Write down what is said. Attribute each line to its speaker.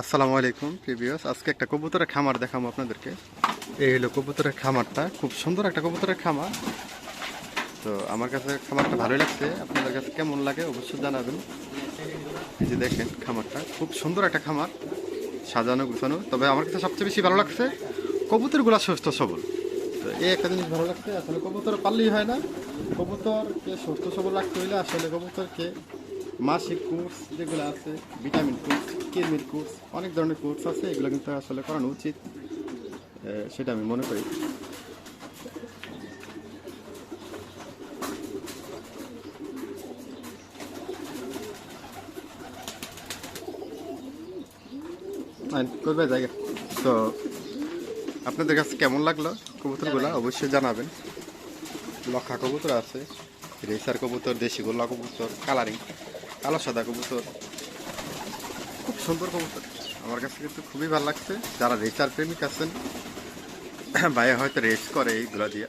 Speaker 1: আসসালামু আলাইকুম প্রিভিয়াস আজকে একটা কবুতরের খামার দেখাবো আপনাদেরকে। এই হলো কবুতরের খামারটা। খুব সুন্দর একটা কবুতরের খামার। তো আমার কাছে খামারটা ভালোই লাগছে। আপনাদের কাছে কেমন লাগে অবশ্যই জানাবেন। এই যে দেখেন খামারটা, খুব সুন্দর একটা খামার। সাজানো, গুছানো। তবে আমার কাছে সবচেয়ে বেশি ভালো লাগছে কবুতরগুলা সুস্থ, সবল। তো এই একটা জিনিস ভালো লাগছে, আসলে কবুতর পারলেই হয় না। কবুতরকে সুস্থ, সবল রাখতে হইলে আসলে কবুতরকে মাসিক কোর্স যেগুলো আছে, ভিটামিন কোর্স কিরমির কোর্স অনেক ধরনের কোর্স আছে এগুলো কিন্তু আসলে করানো উচিত। সেটা আমি মনে করি। করবে জায়গা। তো আপনাদের কাছে কেমন লাগল কবুতরগুলো? অবশ্যই জানাবেন। লক্ষা কবুতর আছে রেসার কবুতর দেশি গোল্লা কবুতর কালারিং কালো সাদা কবুতর। খুব সুন্দর কবুতর আমার কাছে কিন্তু খুবই ভালো লাগছে। যারা রেচার প্রেমিক আছেন, ভাইয়া হয়তো রেস করে এইগুলো দিয়ে।